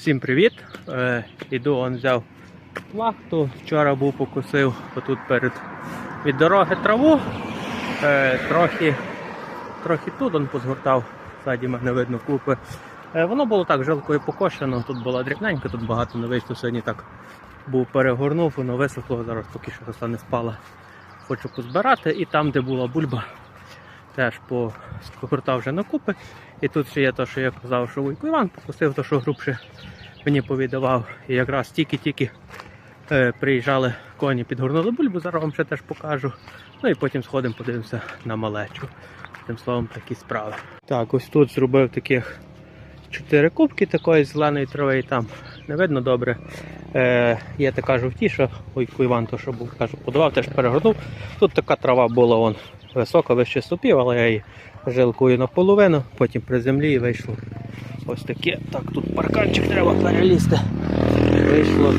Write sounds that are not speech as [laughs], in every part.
Всім привіт! Е, іду, он взяв плахту. Вчора був покусив отут перед від дороги траву. Е, трохи, трохи тут он позгортав, ззаді мене видно купи. Е, воно було так жилкою покошено, тут була дрібненька, тут багато не вийшло. Сьогодні так був перегорнув, воно висохло, зараз поки що роса не спала. Хочу позбирати. І там, де була бульба, теж поскортав вже на купи. І тут ще є те, що я казав, що Вуйко Іван покусив, то що грубше мені повідавав. І якраз тільки-тільки е, приїжджали коні, підгорнули бульбу, зараз вам ще теж покажу. Ну і потім сходимо, подивимося на малечу. Тим словом, такі справи. Так, ось тут зробив таких чотири кубки такої зеленої трави, і там не видно добре. Е, є така жовтіша, Вуйко Іван, то що був, кажу, подавав, теж перегорнув. Тут така трава була вон, висока, вище ступів, але я її жилкою наполовину, потім при землі вийшло ось таке. Так, тут парканчик треба перелізти. Вийшло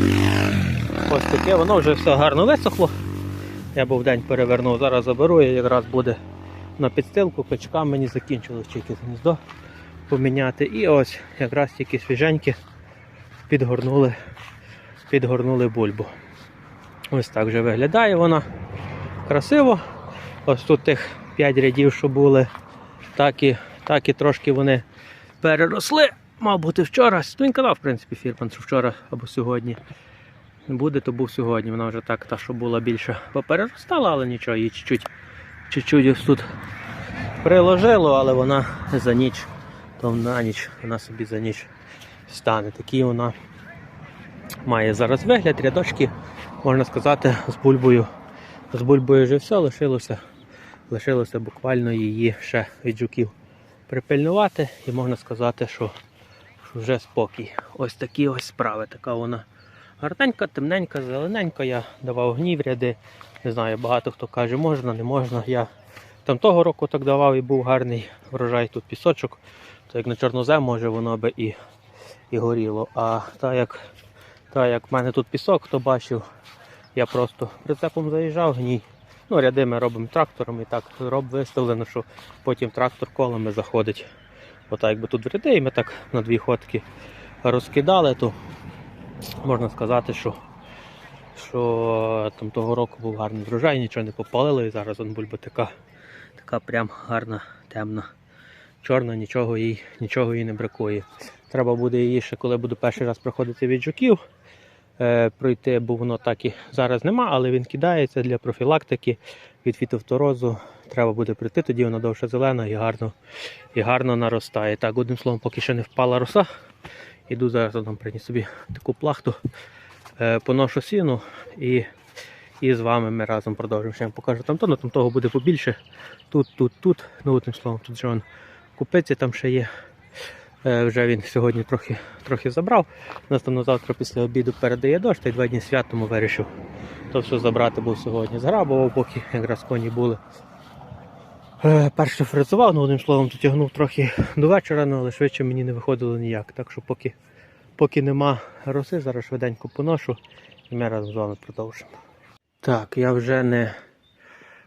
ось таке, воно вже все гарно висохло. Я був день перевернув, зараз заберу і якраз буде на підстилку, качкам мені закінчилось тільки гніздо поміняти. І ось якраз тільки свіженькі підгорнули, підгорнули бульбу. Ось так вже виглядає вона красиво. Ось тут тих 5 рядів, що були, так і, так і трошки вони переросли. Мав бути вчора. Ну, Він казав, в принципі, Фірман, що вчора або сьогодні. Буде, то був сьогодні. Вона вже так, та, що була більше, попереростала, але нічого, її чуть-чуть, ось тут приложило, але вона за ніч, то на ніч, вона собі за ніч стане. Такий вона має зараз вигляд, рядочки, можна сказати, з бульбою. З бульбою вже все лишилося. Лишилося буквально її ще від жуків припильнувати і можна сказати, що, що вже спокій. Ось такі ось справи. Така вона гарненька, темненька, зелененька. Я давав гнів ряди. Не знаю, багато хто каже, можна, не можна. Я там того року так давав і був гарний врожай тут пісочок. То як на чорнозем, може воно би і, і горіло. А так як, та як в мене тут пісок, хто бачив, я просто прицепом заїжджав, гній. Ну, ряди ми робимо трактором і так роб виставлено, що потім трактор колами заходить. Отак, якби тут в ряди, і ми так на дві ходки розкидали, то можна сказати, що, що там того року був гарний врожай, нічого не попалило, і зараз он бульба така, така прям гарна, темна, чорна, нічого їй, нічого їй не бракує. Треба буде її ще, коли буду перший раз проходити від жуків е, пройти, бо воно так і зараз нема, але він кидається для профілактики від фітофторозу. Треба буде прийти, тоді вона довше зелена і гарно, і гарно наростає. Так, одним словом, поки ще не впала роса. Іду зараз там приніс собі таку плахту, е, поношу сіну і, і з вами ми разом продовжимо. Ще я вам покажу там то, ну, там того буде побільше. Тут, тут, тут. Ну, одним словом, тут же он купиці там ще є. Е, Вже він сьогодні трохи, трохи забрав. Нас там на завтра після обіду передає дощ, та й два дні свят, тому вирішив то все забрати був сьогодні. Зграбував, поки якраз коні були. Е, Перше фрезував, ну одним словом, дотягнув трохи до вечора, ну, але швидше мені не виходило ніяк. Так що поки, поки нема роси, зараз швиденько поношу і ми разом з вами продовжимо. Так, я вже не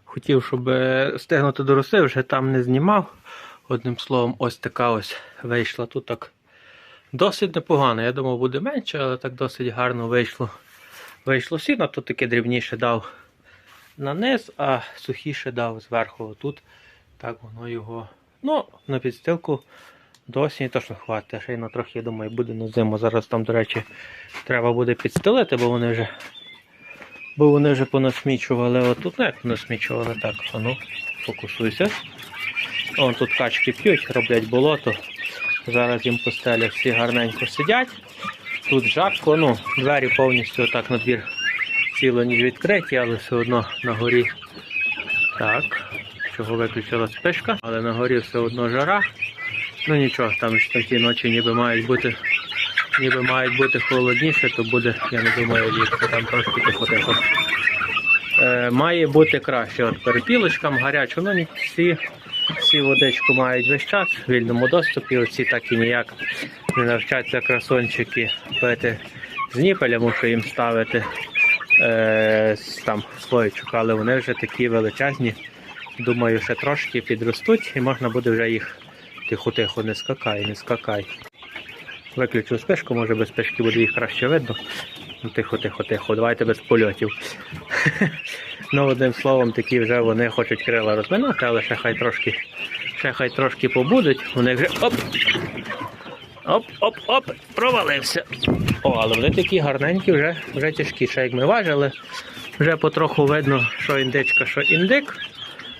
хотів, щоб е, стигнути до роси, вже там не знімав. Одним словом, ось така ось вийшла. Тут так досить непогано. Я думав, буде менше, але так досить гарно вийшло. Вийшло сіно, тут таке дрібніше дав на низ, а сухіше дав зверху. Тут так воно його. Ну, на підстилку до осені точно хватить. Ще й на трохи, я думаю, буде на зиму. Зараз там, до речі, треба буде підстелити, бо вони вже. Бо вони вже понасмічували отут, ну як понасмічували так. А ну, фокусуйся. Вон тут качки п'ють, роблять болото. Зараз їм постелі всі гарненько сидять. Тут жарко, ну, двері повністю так на двір цілу ніч відкриті, але все одно на горі. Так, чого виключила спишка, але на горі все одно жара. Ну нічого, там ж такі ночі ніби мають бути. Ніби мають бути холодніше, то буде, я не думаю, ліпше, там трошки тихо-тихо. Е, має бути краще. От перепілочкам гарячо, ну всі, всі водичку мають весь час в вільному доступі. Оці так і ніяк не навчаться красончики пити з ніпеля, мушу їм ставити е, там слоєчок, але вони вже такі величезні. Думаю, ще трошки підростуть і можна буде вже їх тихо-тихо, не скакай, не скакай. Виключу спишку, може без спишки буде їх краще видно. Ну, тихо, тихо, тихо, давайте без польотів. [laughs] ну, одним словом, такі вже вони хочуть крила розминати, але ще хай трошки, ще хай трошки побудуть. Вони вже оп! Оп, оп, оп, провалився. О, але вони такі гарненькі, вже, вже тяжкі. Ще як ми важили, вже потроху видно, що індичка, що індик.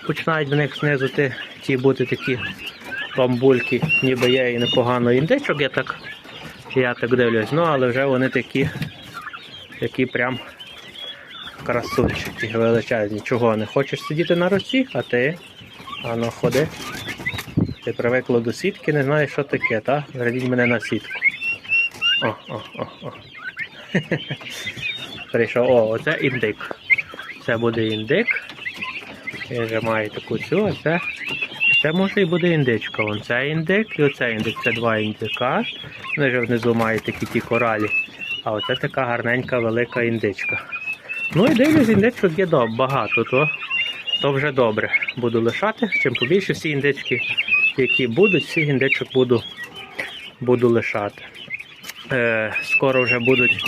Починають в них знизу ті, ті бути такі бамбульки, ніби є і непогано індичок, я так, я так дивлюсь. Ну, але вже вони такі, такі прям красунчики величезні. Чого не хочеш сидіти на руці, а ти? Ану, ходи. Ти привикла до сітки, не знаєш, що таке, так? Зрадіть мене на сітку. О, о, о, о. [laughs] Прийшов, о, оце індик. Це буде індик. Він вже має таку цю, а це. Це може і буде індичка. Вон це індик і оце індик. Це два індика. Вони вже внизу мають такі ті коралі. А оце така гарненька велика індичка. Ну і дивлюсь, індичок є багато, то, то вже добре. Буду лишати. Чим побільше всі індички, які будуть, всіх індичок буду, буду лишати. Е, скоро вже будуть.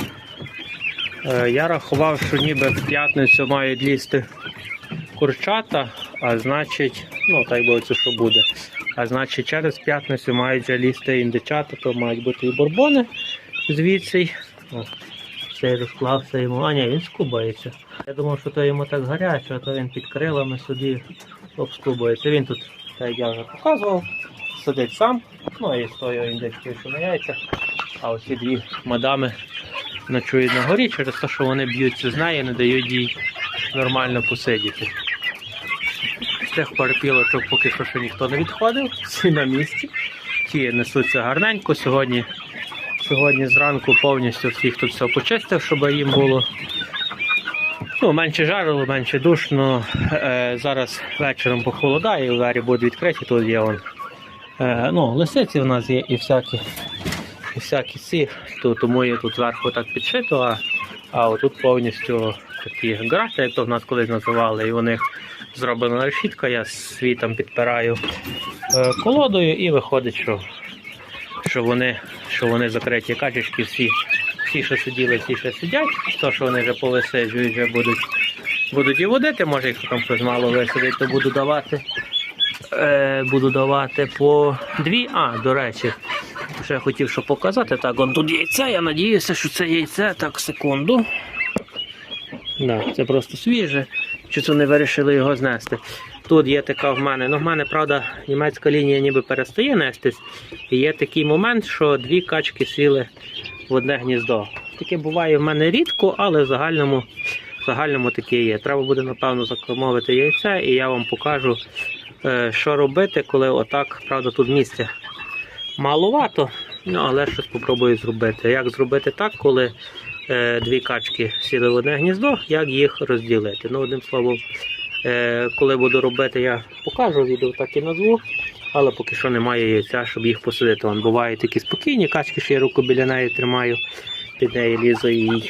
Е, я рахував, що ніби в п'ятницю мають лізти курчата, а значить, ну так би це що буде. А значить, через п'ятницю мають вже лізти індичата, то мають бути і бурбони звідси. Цей розклався йому. А ні, він скубається. Я думав, що то йому так гаряче, а то він під крилами собі обскубується. Він тут, так як я вже показував, сидить сам, ну і з тою індичкою, що на яйцях. А оці дві мадами ночують на горі через те, що вони б'ються з нею, не дають їй нормально посидіти. З тих перепілочок поки що ще ніхто не відходив, всі на місці. Ті несуться гарненько. Сьогодні, сьогодні зранку повністю всіх тут все почистив, щоб їм було ну, менше жарило, менше душно. Е, зараз вечором похолодає, двері будуть відкриті, тут є вон. Е, ну, лисиці в нас є і всякі, і всякі ці, то, тому є тут зверху так підшито, а, а отут повністю такі грати, як то в нас колись називали, і у них зроблена решітка, я свій там підпираю е, колодою і виходить, що, що, вони, що вони закриті качечки, всі, всі, що сиділи, всі, що сидять, то, що вони вже повисиджують, вже будуть, будуть і водити, може, якщо там хтось мало висидить, то буду давати. Е, буду давати по дві. А, до речі, ще хотів що показати. Так, он тут яйце, я надіюся, що це яйце. Так, секунду. Да, це просто свіже. Чи це не вирішили його знести? Тут є така в мене. Ну, в мене, правда, німецька лінія ніби перестає нестись. І є такий момент, що дві качки сіли в одне гніздо. Таке буває в мене рідко, але в загальному, в загальному таке є. Треба буде, напевно, закормовити яйце, і я вам покажу, е, що робити, коли отак, правда, тут місця маловато, ну, але щось спробую зробити. Як зробити так, коли е, дві качки сіли в одне гніздо, як їх розділити. Ну, одним словом, коли буду робити, я покажу відео, так і назву. Але поки що немає яйця, щоб їх посадити. Вон бувають такі спокійні качки, що я руку біля неї тримаю, під неї лізу і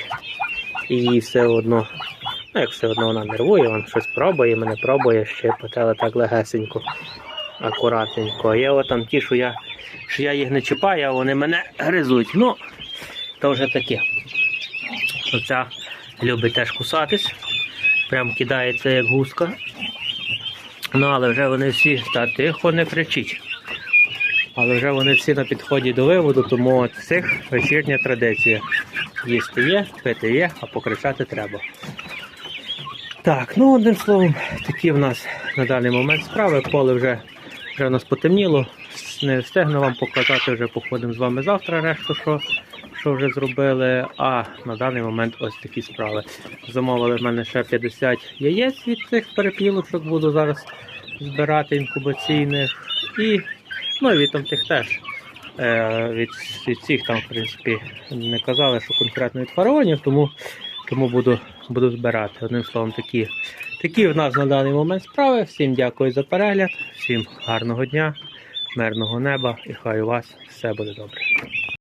їй все одно. Ну, як все одно вона нервує, вона щось пробує, мене пробує щепати, але так легесенько, акуратненько. А є от там ті, що я, що я їх не чіпаю, а вони мене гризуть. Ну, то вже таке. Оця любить теж кусатись. Прям кидається як гуска. Ну, але вже вони всі, та тихо не кричіть. Але вже вони всі на підході до виводу, тому от цих вечірня традиція. Їсти є, пити є, а покричати треба. Так, ну одним словом, такі в нас на даний момент справи. Поле вже, вже в нас потемніло. Не встигну вам показати, вже походимо з вами завтра решту, що, що вже зробили. А на даний момент ось такі справи. Замовили в мене ще 50 яєць від цих перепілочок, буду зараз збирати інкубаційних. І ну, і від там тих теж. Е, від, від всіх там, в принципі, не казали, що конкретно від фараонів, тому, тому буду, буду збирати. Одним словом, такі, такі в нас на даний момент справи. Всім дякую за перегляд, всім гарного дня, мирного неба і хай у вас все буде добре.